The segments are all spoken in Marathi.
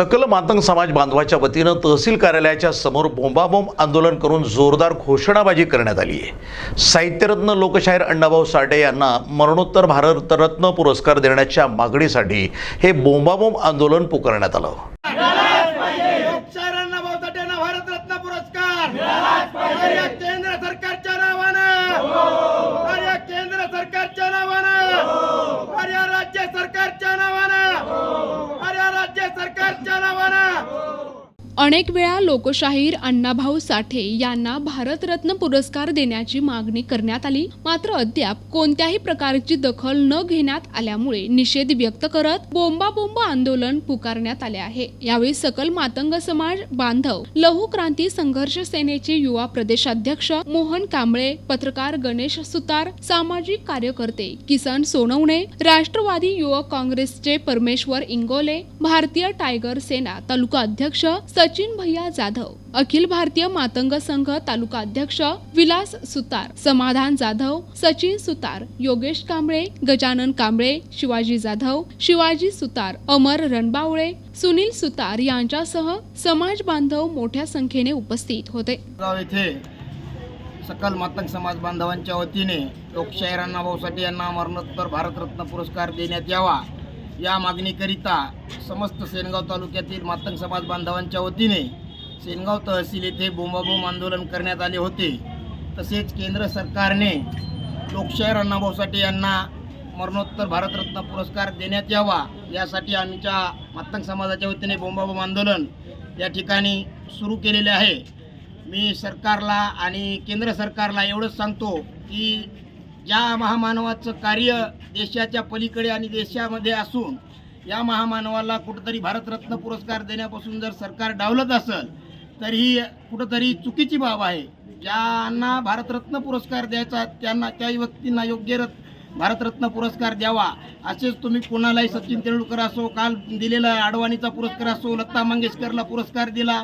सकल मातंग समाज बांधवाच्या वतीनं तहसील कार्यालयाच्या समोर बोंबाबोंब आंदोलन करून जोरदार घोषणाबाजी करण्यात आली आहे साहित्यरत्न लोकशाहीर अण्णाभाऊ साठे यांना मरणोत्तर भारतरत्न पुरस्कार देण्याच्या मागणीसाठी हे बोंबाबोंब आंदोलन पुकारण्यात आलं भारतरत्न पुरस्कार तर या केंद्र सरकारच्या नावानं तर या केंद्र सरकारच्या नावानं तर या राज्य सरकारच्या नावानं तर या राज्य सरकारच्या नावानं अनेक वेळा लोकशाहीर अण्णाभाऊ साठे यांना भारतरत्न पुरस्कार देण्याची मागणी करण्यात आली. मात्र अद्याप कोणत्याही प्रकारची दखल न घेण्यात आल्यामुळे निषेध व्यक्त करत बोंबाबोंब आंदोलन पुकारण्यात आले आहे. यावेळी सकल मातंग समाज बांधव लहू क्रांती संघर्ष सेनेचे युवा प्रदेशाध्यक्ष मोहन कांबळे पत्रकार गणेश सुतार सामाजिक कार्यकर्ते किसन सोनवणे राष्ट्रवादी युवक काँग्रेसचे परमेश्वर इंगोले भारतीय टायगर सेना तालुका अध्यक्ष सचिन सचिन भैया जाधव अखिल भारतीय मातंग संघ तालुका अध्यक्ष विलास सुतार समाधान जाधव सचिन सुतार योगेश कांबळे गजानन कांबळे शिवाजी जाधव शिवाजी सुतार अमर रणबावळे सुनील सुतार यांच्यासह समाज बांधव मोठ्या संख्येने उपस्थित होते. येथे सकल मातंग समाज बांधवांच्या वतीने लोकशाहीरांना भाऊसाठी यांना मरणोत्तर भारतरत्न पुरस्कार देण्यात यावा. या मागणीकरिता समस्त सेनगाव तालुक्यातील मातंग समाज बांधवांच्या वतीने सेनगाव तहसील येथे बोंबाबोंब आंदोलन करण्यात आले होते. तसेच केंद्र सरकारने लोकशाहीर अण्णाभाऊसाठी यांना मरणोत्तर भारतरत्न पुरस्कार देण्यात यावा यासाठी आमच्या मातंग समाजाच्या वतीने बोंबाबोंब आंदोलन या ठिकाणी सुरू केलेले आहे. मी सरकारला आणि केंद्र सरकारला एवढंच सांगतो की ज्या महामानवाचं कार्य देशाच्या पलीकडे आणि देशामध्ये असून या महामानवाला कुठंतरी भारतरत्न पुरस्कार देण्यापासून जर सरकार डावलत असेल तर ही कुठंतरी चुकीची बाब आहे. ज्यांना भारतरत्न पुरस्कार द्यायचा त्यांना त्या व्यक्तींना योग्य रत भारतरत्न पुरस्कार द्यावा असेच तुम्ही कोणालाही सचिन तेंडुलकर असो काल दिलेला अडवाणीचा पुरस्कार असो लता मंगेशकरला पुरस्कार दिला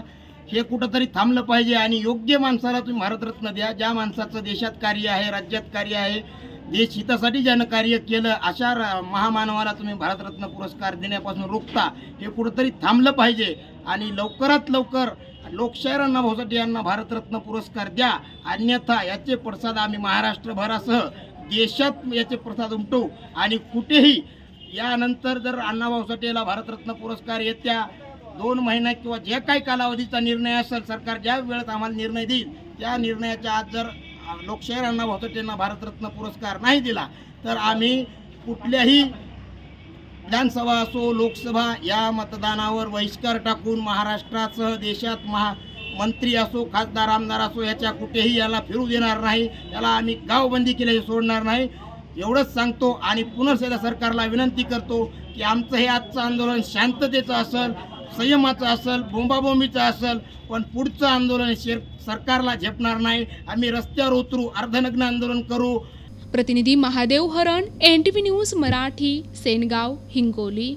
हे कुठंतरी थांबलं पाहिजे आणि योग्य माणसाला तुम्ही भारतरत्न द्या. ज्या माणसाचं देशात कार्य आहे राज्यात कार्य आहे देश हितासाठी ज्यानं कार्य केलं अशा महामानवाला तुम्ही भारतरत्न पुरस्कार देण्यापासून रोखता हे कुठंतरी थांबलं पाहिजे. आणि लवकरात लवकर लोकशाहीरांना भाऊसाठी यांना भारतरत्न पुरस्कार द्या. अन्यथा याचे पडसाद आम्ही महाराष्ट्रभरासह देशात याचे प्रसाद उमटवू. आणि कुठेही यानंतर जर अण्णाभाऊ साठेला भारतरत्न पुरस्कार येत्या दोन महिन्यात किंवा जे काही कालावधीचा निर्णय असेल सरकार ज्या वेळेत आम्हाला निर्णय देईल त्या निर्णयाच्या आज जर लोकशाहीरांना अण्णाभाऊ त्यांना भारतरत्न पुरस्कार नाही दिला तर आम्ही कुठल्याही विधानसभा असो लोकसभा या मतदानावर बहिष्कार टाकून महाराष्ट्रासह देशात महा मंत्री असो खासदार आमदार असो याच्या कुठेही याला फिरू देणार नाही याला आम्ही गावबंदी केल्याचे सोडणार नाही. एवढंच सांगतो आणि पुनर्स सरकारला विनंती करतो की आमचं हे आजचं आंदोलन शांततेचं असेल संयमाचं असेल बोंबाबोंबीचं असेल पण पुढचं आंदोलन शेर सरकारला झेपणार नाही. आम्ही रस्त्यावर उतरू अर्धनग्न आंदोलन करू. प्रतिनिधी Mahadev Haran N T V news Marathi Sengaon Hingoli.